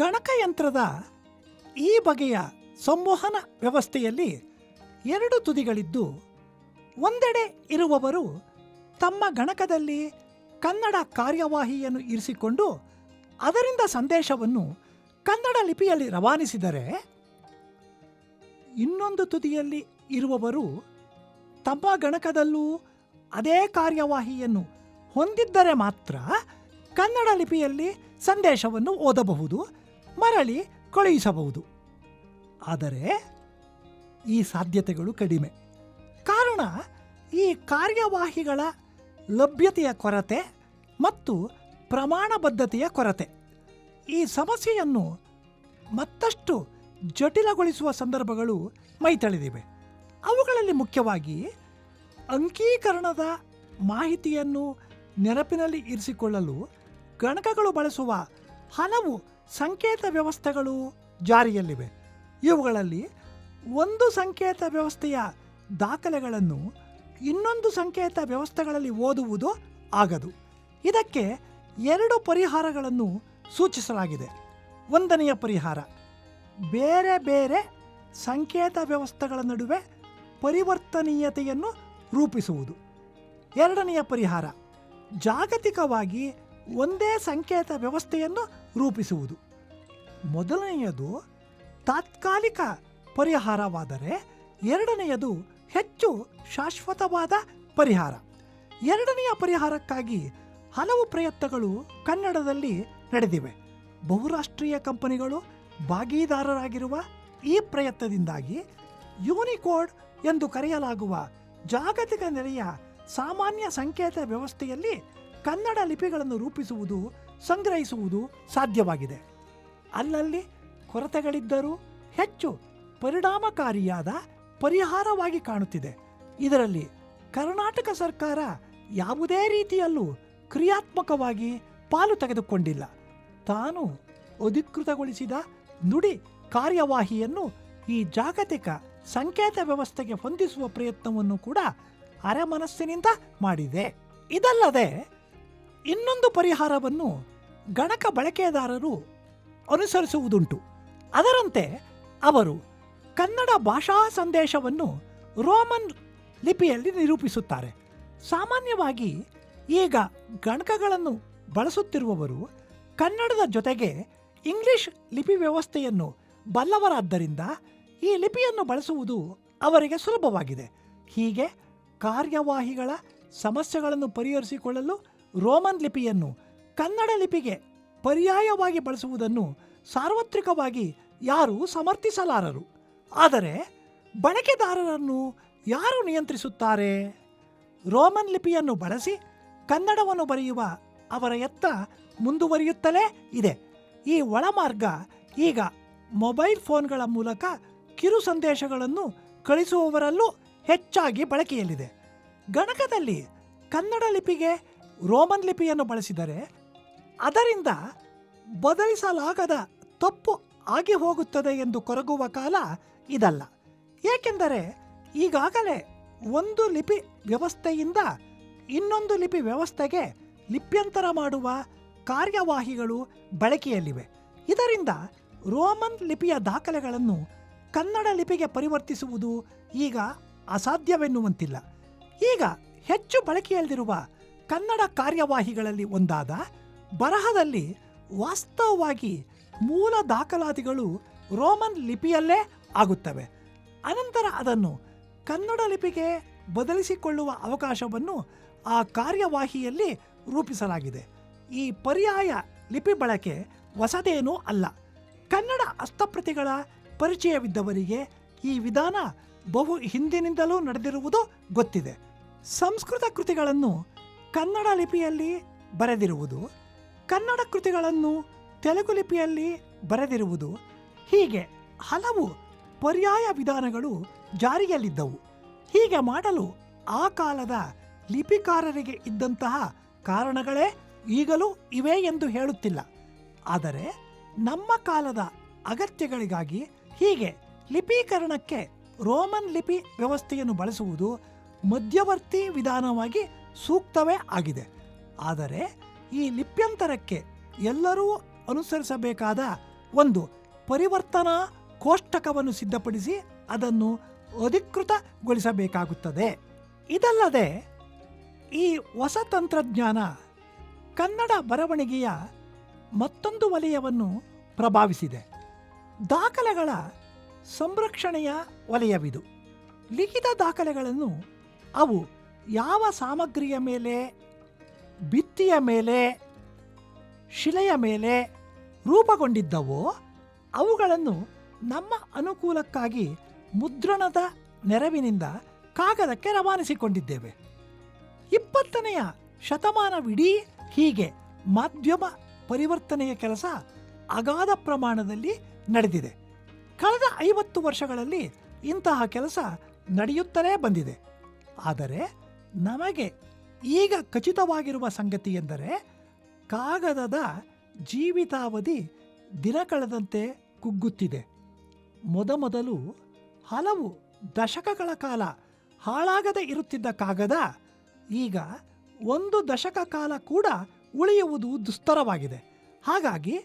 ಗಣಕಯಂತ್ರದ ಈ ಬಗೆಯ ಸಂವಹನ ವ್ಯವಸ್ಥೆಯಲ್ಲಿ ಎರಡು ತುದಿಗಳಿದ್ದು, ಒಂದೆಡೆ ಇರುವವರು ತಮ್ಮ ಗಣಕದಲ್ಲಿ ಕನ್ನಡ ಕಾರ್ಯವಾಹಿಯನ್ನು ಇರಿಸಿಕೊಂಡು ಅದರಿಂದ ಸಂದೇಶವನ್ನು ಕನ್ನಡ ಲಿಪಿಯಲ್ಲಿ ರವಾನಿಸಿದರೆ, ಇನ್ನೊಂದು ತುದಿಯಲ್ಲಿ ಇರುವವರು ತಮ್ಮ ಗಣಕದಲ್ಲೂ ಅದೇ ಕಾರ್ಯವಾಹಿಯನ್ನು ಹೊಂದಿದ್ದರೆ ಮಾತ್ರ ಕನ್ನಡ ಲಿಪಿಯಲ್ಲಿ ಸಂದೇಶವನ್ನು ಓದಬಹುದು. ಮರಳಿ ಕಳುಹಿಸಬಹುದು. ಆದರೆ ಈ ಸಾಧ್ಯತೆಗಳು ಕಡಿಮೆ. ಕಾರಣ ಈ ಕಾರ್ಯವಾಹಿಗಳ ಲಭ್ಯತೆಯ ಕೊರತೆ ಮತ್ತು ಪ್ರಮಾಣಬದ್ಧತೆಯ ಕೊರತೆ. ಈ ಸಮಸ್ಯೆಯನ್ನು ಮತ್ತಷ್ಟು ಜಟಿಲಗೊಳಿಸುವ ಸಂದರ್ಭಗಳು ಮೈತಳೆದಿವೆ. ಅವುಗಳಲ್ಲಿ ಮುಖ್ಯವಾಗಿ ಅಂಕೀಕರಣದ ಮಾಹಿತಿಯನ್ನು ನೆನಪಿನಲ್ಲಿ ಇರಿಸಿಕೊಳ್ಳಲು ಗಣಕಗಳು ಬಳಸುವ ಹಲವು ಸಂಕೇತ ವ್ಯವಸ್ಥೆಗಳು ಜಾರಿಯಲ್ಲಿವೆ. ಇವುಗಳಲ್ಲಿ ಒಂದು ಸಂಕೇತ ವ್ಯವಸ್ಥೆಯ ದಾಖಲೆಗಳನ್ನು ಇನ್ನೊಂದು ಸಂಕೇತ ವ್ಯವಸ್ಥೆಗಳಲ್ಲಿ ಓದುವುದು ಆಗದು. ಇದಕ್ಕೆ ಎರಡು ಪರಿಹಾರಗಳನ್ನು ಸೂಚಿಸಲಾಗಿದೆ. ಒಂದನೆಯ ಪರಿಹಾರ, ಬೇರೆ ಬೇರೆ ಸಂಕೇತ ವ್ಯವಸ್ಥೆಗಳ ನಡುವೆ ಪರಿವರ್ತನೀಯತೆಯನ್ನು ರೂಪಿಸುವುದು. ಎರಡನೆಯ ಪರಿಹಾರ, ಜಾಗತಿಕವಾಗಿ ಒಂದೇ ಸಂಕೇತ ವ್ಯವಸ್ಥೆಯನ್ನು ರೂಪಿಸುವುದು. ಮೊದಲನೆಯದು ತಾತ್ಕಾಲಿಕ ಪರಿಹಾರವಾದರೆ ಎರಡನೆಯದು ಹೆಚ್ಚು ಶಾಶ್ವತವಾದ ಪರಿಹಾರ. ಎರಡನೆಯ ಪರಿಹಾರಕ್ಕಾಗಿ ಹಲವು ಪ್ರಯತ್ನಗಳು ಕನ್ನಡದಲ್ಲಿ ನಡೆದಿವೆ. ಬಹುರಾಷ್ಟ್ರೀಯ ಕಂಪನಿಗಳು ಭಾಗಿದಾರರಾಗಿರುವ ಈ ಪ್ರಯತ್ನದಿಂದಾಗಿ ಯೂನಿಕೋಡ್ ಎಂದು ಕರೆಯಲಾಗುವ ಜಾಗತಿಕ ನೆಲೆಯ ಸಾಮಾನ್ಯ ಸಂಕೇತ ವ್ಯವಸ್ಥೆಯಲ್ಲಿ ಕನ್ನಡ ಲಿಪಿಗಳನ್ನು ರೂಪಿಸುವುದು ಸಂಗ್ರಹಿಸುವುದು ಸಾಧ್ಯವಾಗಿದೆ. ಅಲ್ಲಲ್ಲಿ ಕೊರತೆಗಳಿದ್ದರೂ ಹೆಚ್ಚು ಪರಿಣಾಮಕಾರಿಯಾದ ಪರಿಹಾರವಾಗಿ ಕಾಣುತ್ತಿದೆ. ಇದರಲ್ಲಿ ಕರ್ನಾಟಕ ಸರ್ಕಾರ ಯಾವುದೇ ರೀತಿಯಲ್ಲೂ ಕ್ರಿಯಾತ್ಮಕವಾಗಿ ಪಾಲು ತೆಗೆದುಕೊಂಡಿಲ್ಲ. ತಾನು ಅಧಿಕೃತಗೊಳಿಸಿದ ನುಡಿ ಕಾರ್ಯವಾಹಿಯನ್ನು ಈ ಜಾಗತಿಕ ಸಂಕೇತ ವ್ಯವಸ್ಥೆಗೆ ಹೊಂದಿಸುವ ಪ್ರಯತ್ನವನ್ನು ಕೂಡ ಅರೆಮನಸ್ಸಿನಿಂದ ಮಾಡಿದೆ. ಇದಲ್ಲದೆ ಇನ್ನೊಂದು ಪರಿಹಾರವನ್ನು ಗಣಕ ಬಳಕೆದಾರರು ಅನುಸರಿಸುವುದುಂಟು. ಅದರಂತೆ ಅವರು ಕನ್ನಡ ಭಾಷಾ ಸಂದೇಶವನ್ನು ರೋಮನ್ ಲಿಪಿಯಲ್ಲಿ ನಿರೂಪಿಸುತ್ತಾರೆ. ಸಾಮಾನ್ಯವಾಗಿ ಈಗ ಗಣಕಗಳನ್ನು ಬಳಸುತ್ತಿರುವವರು ಕನ್ನಡದ ಜೊತೆಗೆ ಇಂಗ್ಲಿಷ್ ಲಿಪಿ ವ್ಯವಸ್ಥೆಯನ್ನು ಬಲ್ಲವರಾದ್ದರಿಂದ ಈ ಲಿಪಿಯನ್ನು ಬಳಸುವುದು ಅವರಿಗೆ ಸುಲಭವಾಗಿದೆ. ಹೀಗೆ ಕಾರ್ಯವಾಹಿಗಳ ಸಮಸ್ಯೆಗಳನ್ನು ಪರಿಹರಿಸಿಕೊಳ್ಳಲು ರೋಮನ್ ಲಿಪಿಯನ್ನು ಕನ್ನಡ ಲಿಪಿಗೆ ಪರ್ಯಾಯವಾಗಿ ಬಳಸುವುದನ್ನು ಸಾರ್ವತ್ರಿಕವಾಗಿ ಯಾರೂ ಸಮರ್ಥಿಸಲಾರರು. ಆದರೆ ಬಳಕೆದಾರರನ್ನು ಯಾರು ನಿಯಂತ್ರಿಸುತ್ತಾರೆ? ರೋಮನ್ ಲಿಪಿಯನ್ನು ಬಳಸಿ ಕನ್ನಡವನ್ನು ಬರೆಯುವ ಅವರ ಯತ್ನ ಮುಂದುವರಿಯುತ್ತಲೇ ಇದೆ. ಈ ಒಳಮಾರ್ಗ ಈಗ ಮೊಬೈಲ್ ಫೋನ್ಗಳ ಮೂಲಕ ಕಿರು ಸಂದೇಶಗಳನ್ನು ಕಳಿಸುವವರಲ್ಲೂ ಹೆಚ್ಚಾಗಿ ಬಳಕೆಯಲ್ಲಿದೆ. ಗಣಕದಲ್ಲಿ ಕನ್ನಡ ಲಿಪಿಗೆ ರೋಮನ್ ಲಿಪಿಯನ್ನು ಬಳಸಿದರೆ ಅದರಿಂದ ಬದಲಿಸಲಾಗದ ತಪ್ಪು ಆಗಿ ಹೋಗುತ್ತದೆ ಎಂದು ಕೊರಗುವ ಕಾಲ ಇದಲ್ಲ. ಏಕೆಂದರೆ ಈಗಾಗಲೇ ಒಂದು ಲಿಪಿ ವ್ಯವಸ್ಥೆಯಿಂದ ಇನ್ನೊಂದು ಲಿಪಿ ವ್ಯವಸ್ಥೆಗೆ ಲಿಪ್ಯಂತರ ಮಾಡುವ ಕಾರ್ಯವಾಹಿಗಳು ಬಳಕೆಯಲ್ಲಿವೆ. ಇದರಿಂದ ರೋಮನ್ ಲಿಪಿಯ ದಾಖಲೆಗಳನ್ನು ಕನ್ನಡ ಲಿಪಿಗೆ ಪರಿವರ್ತಿಸುವುದು ಈಗ ಅಸಾಧ್ಯವೆನ್ನುವಂತಿಲ್ಲ. ಈಗ ಹೆಚ್ಚು ಬಳಕೆಯಲ್ಲಿರುವ ಕನ್ನಡ ಕಾರ್ಯವಾಹಿಗಳಲ್ಲಿ ಒಂದಾದ ಬರಹದಲ್ಲಿ ವಾಸ್ತವವಾಗಿ ಮೂಲ ದಾಖಲಾತಿಗಳು ರೋಮನ್ ಲಿಪಿಯಲ್ಲೇ ಆಗುತ್ತವೆ. ಅನಂತರ ಅದನ್ನು ಕನ್ನಡ ಲಿಪಿಗೆ ಬದಲಿಸಿಕೊಳ್ಳುವ ಅವಕಾಶವನ್ನು ಆ ಕಾರ್ಯವಾಹಿಯಲ್ಲಿ ರೂಪಿಸಲಾಗಿದೆ. ಈ ಪರ್ಯಾಯ ಲಿಪಿ ಬಳಕೆ ಹೊಸದೇನೂ ಅಲ್ಲ. ಕನ್ನಡ ಹಸ್ತಪ್ರತಿಗಳ ಪರಿಚಯವಿದ್ದವರಿಗೆ ಈ ವಿಧಾನ ಬಹು ಹಿಂದಿನಿಂದಲೂ ನಡೆದಿರುವುದು ಗೊತ್ತಿದೆ. ಸಂಸ್ಕೃತ ಕೃತಿಗಳನ್ನು ಕನ್ನಡ ಲಿಪಿಯಲ್ಲಿ ಬರೆದಿರುವುದು, ಕನ್ನಡ ಕೃತಿಗಳನ್ನು ತೆಲುಗು ಲಿಪಿಯಲ್ಲಿ ಬರೆದಿರುವುದು, ಹೀಗೆ ಹಲವು ಪರ್ಯಾಯ ವಿಧಾನಗಳು ಜಾರಿಯಲ್ಲಿದ್ದವು. ಹೀಗೆ ಮಾಡಲು ಆ ಕಾಲದ ಲಿಪಿಕಾರರಿಗೆ ಇದ್ದಂತಹ ಕಾರಣಗಳೇ ಈಗಲೂ ಇವೆ ಎಂದು ಹೇಳುತ್ತಿಲ್ಲ. ಆದರೆ ನಮ್ಮ ಕಾಲದ ಅಗತ್ಯಗಳಿಗಾಗಿ ಹೀಗೆ ಲಿಪೀಕರಣಕ್ಕೆ ರೋಮನ್ ಲಿಪಿ ವ್ಯವಸ್ಥೆಯನ್ನು ಬಳಸುವುದು ಮಧ್ಯವರ್ತಿ ವಿಧಾನವಾಗಿ ಸೂಕ್ತವೇ ಆಗಿದೆ. ಆದರೆ ಈ ಲಿಪ್ಯಂತರಕ್ಕೆ ಎಲ್ಲರೂ ಅನುಸರಿಸಬೇಕಾದ ಒಂದು ಪರಿವರ್ತನಾ ಕೋಷ್ಟಕವನ್ನು ಸಿದ್ಧಪಡಿಸಿ ಅದನ್ನು ಅಧಿಕೃತಗೊಳಿಸಬೇಕಾಗುತ್ತದೆ. ಇದಲ್ಲದೆ ಈ ಹೊಸ ತಂತ್ರಜ್ಞಾನ ಕನ್ನಡ ಬರವಣಿಗೆಯ ಮತ್ತೊಂದು ವಲಯವನ್ನು ಪ್ರಭಾವಿಸಿದೆ. ದಾಖಲೆಗಳ ಸಂರಕ್ಷಣೆಯ ವಲಯವಿದು. ಲಿಖಿತ ದಾಖಲೆಗಳನ್ನು ಅವು ಯಾವ ಸಾಮಗ್ರಿಯ ಮೇಲೆ, ಭಿತ್ತಿಯ ಮೇಲೆ, ಶಿಲೆಯ ಮೇಲೆ ರೂಪುಗೊಂಡಿದ್ದವೋ ಅವುಗಳನ್ನು ನಮ್ಮ ಅನುಕೂಲಕ್ಕಾಗಿ ಮುದ್ರಣದ ನೆರವಿನಿಂದ ಕಾಗದಕ್ಕೆ ರವಾನಿಸಿಕೊಂಡಿದ್ದೇವೆ. ಇಪ್ಪತ್ತನೆಯ ಶತಮಾನವಿಡೀ ಹೀಗೆ ಮಾಧ್ಯಮ ಪರಿವರ್ತನೆಯ ಕೆಲಸ ಅಗಾಧ ಪ್ರಮಾಣದಲ್ಲಿ ನಡೆದಿದೆ. ಕಳೆದ ಐವತ್ತು ವರ್ಷಗಳಲ್ಲಿ ಇಂತಹ ಕೆಲಸ ನಡೆಯುತ್ತಲೇ ಬಂದಿದೆ. ಆದರೆ ನಮಗೆ ಈಗ ಖಚಿತವಾಗಿರುವ ಸಂಗತಿ ಎಂದರೆ ಕಾಗದದ ಜೀವಿತಾವಧಿ ದಿನ ಕಳೆದಂತೆ ಕುಗ್ಗುತ್ತಿದೆ. ಮೊದಮೊದಲು ಹಲವು ದಶಕಗಳ ಕಾಲ ಹಾಳಾಗದೆ ಇರುತ್ತಿದ್ದ ಕಾಗದ ಈಗ ಒಂದು ದಶಕ ಕಾಲ ಕೂಡ ಉಳಿಯುವುದು ದುಸ್ತರವಾಗಿದೆ. ಹಾಗಾಗಿ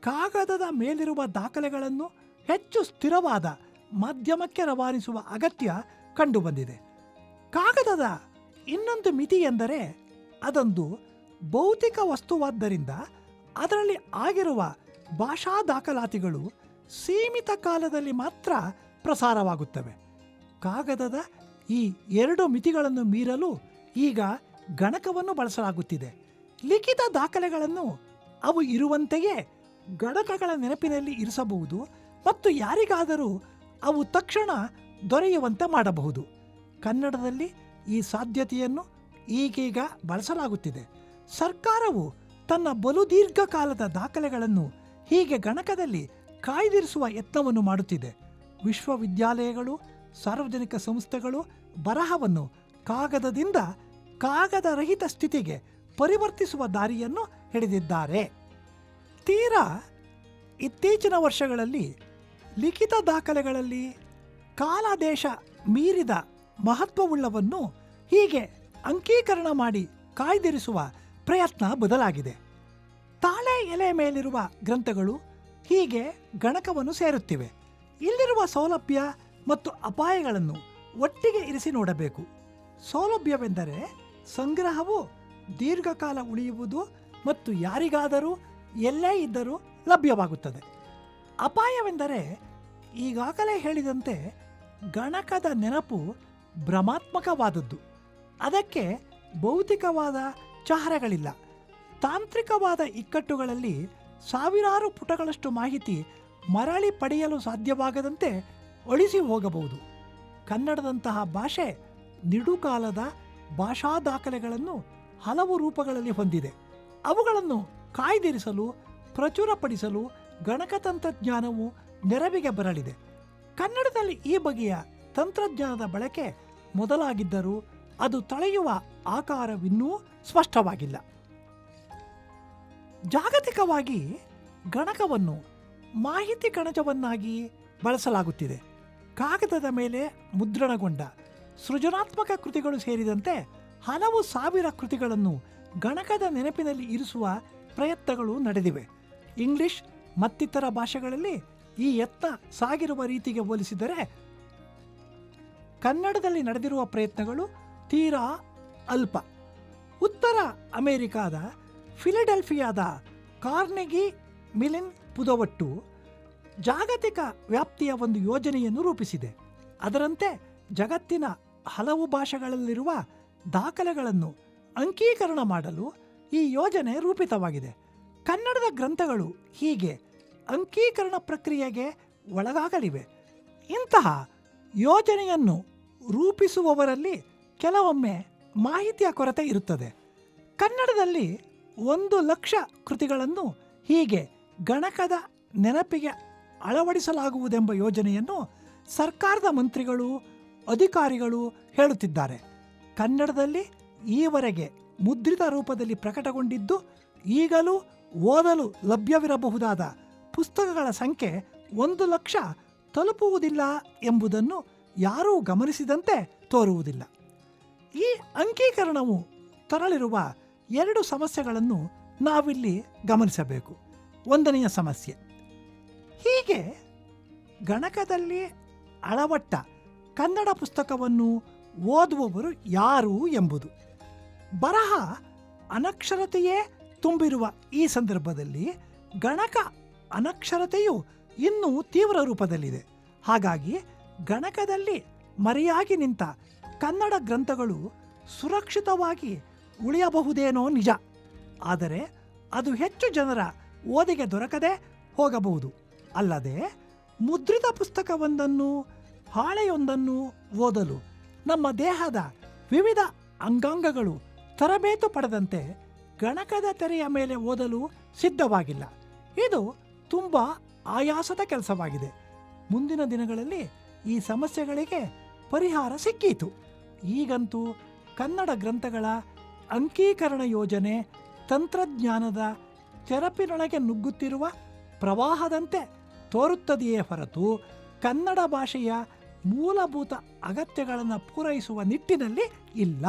ಕಾಗದದ ಮೇಲಿರುವ ದಾಖಲೆಗಳನ್ನು ಹೆಚ್ಚು ಸ್ಥಿರವಾದ ಮಾಧ್ಯಮಕ್ಕೆ ರವಾನಿಸುವ ಅಗತ್ಯ ಕಂಡುಬಂದಿದೆ. ಕಾಗದದ ಇನ್ನೊಂದು ಮಿತಿ ಎಂದರೆ ಅದೊಂದು ಭೌತಿಕ ವಸ್ತುವಾದ್ದರಿಂದ ಅದರಲ್ಲಿ ಆಗಿರುವ ಭಾಷಾ ದಾಖಲಾತಿಗಳು ಸೀಮಿತ ಕಾಲದಲ್ಲಿ ಮಾತ್ರ ಪ್ರಸಾರವಾಗುತ್ತವೆ. ಕಾಗದದ ಈ ಎರಡು ಮಿತಿಗಳನ್ನು ಮೀರಲು ಈಗ ಗಣಕವನ್ನು ಬಳಸಲಾಗುತ್ತಿದೆ. ಲಿಖಿತ ದಾಖಲೆಗಳನ್ನು ಅವು ಇರುವಂತೆಯೇ ಗಣಕಗಳ ನೆನಪಿನಲ್ಲಿ ಇರಿಸಬಹುದು ಮತ್ತು ಯಾರಿಗಾದರೂ ಅವು ತಕ್ಷಣ ದೊರೆಯುವಂತೆ ಮಾಡಬಹುದು. ಕನ್ನಡದಲ್ಲಿ ಈ ಸಾಧ್ಯತೆಯನ್ನು ಈಗೀಗ ಬಳಸಲಾಗುತ್ತಿದೆ. ಸರ್ಕಾರವು ತನ್ನ ಬಲು ದೀರ್ಘಕಾಲದ ದಾಖಲೆಗಳನ್ನು ಹೀಗೆ ಗಣಕದಲ್ಲಿ ಕಾಯ್ದಿರಿಸುವ ಯತ್ನವನ್ನು ಮಾಡುತ್ತಿದೆ. ವಿಶ್ವವಿದ್ಯಾಲಯಗಳು, ಸಾರ್ವಜನಿಕ ಸಂಸ್ಥೆಗಳು ಬರಹವನ್ನು ಕಾಗದದಿಂದ ಕಾಗದರಹಿತ ಸ್ಥಿತಿಗೆ ಪರಿವರ್ತಿಸುವ ದಾರಿಯನ್ನು ಹಿಡಿದಿದ್ದಾರೆ. ತೀರಾ ಇತ್ತೀಚಿನ ವರ್ಷಗಳಲ್ಲಿ ಲಿಖಿತ ದಾಖಲೆಗಳಲ್ಲಿ ಕಾಲದೇಶ ಮೀರಿದ ಮಹತ್ವವುಳ್ಳವನ್ನು ಹೀಗೆ ಅಂಕೀಕರಣ ಮಾಡಿ ಕಾಯ್ದಿರಿಸುವ ಪ್ರಯತ್ನ ಬದಲಾಗಿದೆ. ತಾಳೆ ಎಲೆ ಮೇಲಿರುವ ಗ್ರಂಥಗಳು ಹೀಗೆ ಗಣಕವನ್ನು ಸೇರುತ್ತಿವೆ. ಇಲ್ಲಿರುವ ಸೌಲಭ್ಯ ಮತ್ತು ಅಪಾಯಗಳನ್ನು ಒಟ್ಟಿಗೆ ಇರಿಸಿ ನೋಡಬೇಕು. ಸೌಲಭ್ಯವೆಂದರೆ ಸಂಗ್ರಹವು ದೀರ್ಘಕಾಲ ಉಳಿಯುವುದು ಮತ್ತು ಯಾರಿಗಾದರೂ ಎಲ್ಲೇ ಇದ್ದರೂ ಲಭ್ಯವಾಗುತ್ತದೆ. ಅಪಾಯವೆಂದರೆ ಈಗಾಗಲೇ ಹೇಳಿದಂತೆ ಗಣಕದ ನೆನಪು ಭ್ರಮಾತ್ಮಕವಾದದ್ದು. ಅದಕ್ಕೆ ಭೌತಿಕವಾದ ಚಹರೆಗಳಿಲ್ಲ. ತಾಂತ್ರಿಕವಾದ ಇಕ್ಕಟ್ಟುಗಳಲ್ಲಿ ಸಾವಿರಾರು ಪುಟಗಳಷ್ಟು ಮಾಹಿತಿ ಮರಳಿ ಪಡೆಯಲು ಸಾಧ್ಯವಾಗದಂತೆ ಅಳಿಸಿ ಹೋಗಬಹುದು. ಕನ್ನಡದಂತಹ ಭಾಷೆ ನಿಡುಕಾಲದ ಭಾಷಾ ದಾಖಲೆಗಳನ್ನು ಹಲವು ರೂಪಗಳಲ್ಲಿ ಹೊಂದಿದೆ. ಅವುಗಳನ್ನು ಕಾಯ್ದಿರಿಸಲು, ಪ್ರಚುರಪಡಿಸಲು ಗಣಕ ತಂತ್ರಜ್ಞಾನವು ನೆರವಿಗೆ ಬರಲಿದೆ. ಕನ್ನಡದಲ್ಲಿ ಈ ಬಗೆಯ ತಂತ್ರಜ್ಞಾನದ ಬಳಕೆ ಮೊದಲಾಗಿದ್ದರೂ ಅದು ತಳೆಯುವ ಆಕಾರವಿನ್ನೂ ಸ್ಪಷ್ಟವಾಗಿಲ್ಲ. ಜಾಗತಿಕವಾಗಿ ಗಣಕವನ್ನು ಮಾಹಿತಿ ಕಣಜವನ್ನಾಗಿ ಬಳಸಲಾಗುತ್ತಿದೆ. ಕಾಗದದ ಮೇಲೆ ಮುದ್ರಣಗೊಂಡ ಸೃಜನಾತ್ಮಕ ಕೃತಿಗಳು ಸೇರಿದಂತೆ ಹಲವು ಸಾವಿರ ಕೃತಿಗಳನ್ನು ಗಣಕದ ನೆನಪಿನಲ್ಲಿ ಇರಿಸುವ ಪ್ರಯತ್ನಗಳು ನಡೆದಿವೆ. ಇಂಗ್ಲಿಷ್ ಮತ್ತಿತರ ಭಾಷೆಗಳಲ್ಲಿ ಈ ಯತ್ನ ಸಾಗಿರುವ ರೀತಿಗೆ ಹೋಲಿಸಿದರೆ ಕನ್ನಡದಲ್ಲಿ ನಡೆದಿರುವ ಪ್ರಯತ್ನಗಳು ತೀರಾ ಅಲ್ಪ. ಉತ್ತರ ಅಮೆರಿಕಾದ ಫಿಲಡೆಲ್ಫಿಯಾದ ಕಾರ್ನೆಗಿ ಮಿಲಿನ್ ಪುದವಟ್ಟು ಜಾಗತಿಕ ವ್ಯಾಪ್ತಿಯ ಒಂದು ಯೋಜನೆಯನ್ನು ರೂಪಿಸಿದೆ. ಅದರಂತೆ ಜಗತ್ತಿನ ಹಲವು ಭಾಷೆಗಳಲ್ಲಿರುವ ದಾಖಲೆಗಳನ್ನು ಅಂಕೀಕರಣ ಮಾಡಲು ಈ ಯೋಜನೆ ರೂಪಿತವಾಗಿದೆ. ಕನ್ನಡದ ಗ್ರಂಥಗಳು ಹೀಗೆ ಅಂಕೀಕರಣ ಪ್ರಕ್ರಿಯೆಗೆ ಒಳಗಾಗಲಿವೆ. ಇಂತಹ ಯೋಜನೆಯನ್ನು ರೂಪಿಸುವವರಲ್ಲಿ ಕೆಲವೊಮ್ಮೆ ಮಾಹಿತಿಯ ಕೊರತೆ ಇರುತ್ತದೆ. ಕನ್ನಡದಲ್ಲಿ ಒಂದು ಲಕ್ಷ ಕೃತಿಗಳನ್ನು ಹೀಗೆ ಗಣಕದ ನೆನಪಿಗೆ ಅಳವಡಿಸಲಾಗುವುದೆಂಬ ಯೋಜನೆಯನ್ನು ಸರ್ಕಾರದ ಮಂತ್ರಿಗಳು, ಅಧಿಕಾರಿಗಳು ಹೇಳುತ್ತಿದ್ದಾರೆ. ಕನ್ನಡದಲ್ಲಿ ಈವರೆಗೆ ಮುದ್ರಿತ ರೂಪದಲ್ಲಿ ಪ್ರಕಟಗೊಂಡಿದ್ದು ಈಗಲೂ ಓದಲು ಲಭ್ಯವಿರಬಹುದಾದ ಪುಸ್ತಕಗಳ ಸಂಖ್ಯೆ ಒಂದು ಲಕ್ಷ ತಲುಪುವುದಿಲ್ಲ ಎಂಬುದನ್ನು ಯಾರೂ ಗಮನಿಸಿದಂತೆ ತೋರುವುದಿಲ್ಲ. ಈ ಅಂಕೀಕರಣವು ತರಲಿರುವ ಎರಡು ಸಮಸ್ಯೆಗಳನ್ನು ನಾವಿಲ್ಲಿ ಗಮನಿಸಬೇಕು. ಒಂದನೆಯ ಸಮಸ್ಯೆ, ಹೀಗೆ ಗಣಕದಲ್ಲಿ ಅಳವಟ್ಟ ಕನ್ನಡ ಪುಸ್ತಕವನ್ನು ಓದುವವರು ಯಾರು ಎಂಬುದು. ಬರಹ ಅನಕ್ಷರತೆಯೇ ತುಂಬಿರುವ ಈ ಸಂದರ್ಭದಲ್ಲಿ ಗಣಕ ಅನಕ್ಷರತೆಯು ಇನ್ನೂ ತೀವ್ರ ರೂಪದಲ್ಲಿದೆ. ಹಾಗಾಗಿ ಗಣಕದಲ್ಲಿ ಮರೆಯಾಗಿ ನಿಂತ ಕನ್ನಡ ಗ್ರಂಥಗಳು ಸುರಕ್ಷಿತವಾಗಿ ಉಳಿಯಬಹುದೇನೋ ನಿಜ. ಆದರೆ ಅದು ಹೆಚ್ಚು ಜನರ ಓದಿಗೆ ದೊರಕದೆ ಹೋಗಬಹುದು. ಅಲ್ಲದೆ ಮುದ್ರಿತ ಪುಸ್ತಕವೊಂದನ್ನು, ಹಾಳೆಯೊಂದನ್ನು ಓದಲು ನಮ್ಮ ದೇಹದ ವಿವಿಧ ಅಂಗಾಂಗಗಳು ತರಬೇತು ಪಡೆದಂತೆ ಗಣಕದ ತೆರೆಯ ಮೇಲೆ ಓದಲು ಸಿದ್ಧವಾಗಿಲ್ಲ. ಇದು ತುಂಬ ಆಯಾಸದ ಕೆಲಸವಾಗಿದೆ. ಮುಂದಿನ ದಿನಗಳಲ್ಲಿ ಈ ಸಮಸ್ಯೆಗಳಿಗೆ ಪರಿಹಾರ ಸಿಕ್ಕಿತು. ಈಗಂತೂ ಕನ್ನಡ ಗ್ರಂಥಗಳ ಅಂಕೀಕರಣ ಯೋಜನೆ ತಂತ್ರಜ್ಞಾನದ ತೆರಪಿನೊಳಗೆ ನುಗ್ಗುತ್ತಿರುವ ಪ್ರವಾಹದಂತೆ ತೋರುತ್ತದೆಯೇ ಹೊರತು ಕನ್ನಡ ಭಾಷೆಯ ಮೂಲಭೂತ ಅಗತ್ಯಗಳನ್ನು ಪೂರೈಸುವ ನಿಟ್ಟಿನಲ್ಲಿ ಇಲ್ಲ.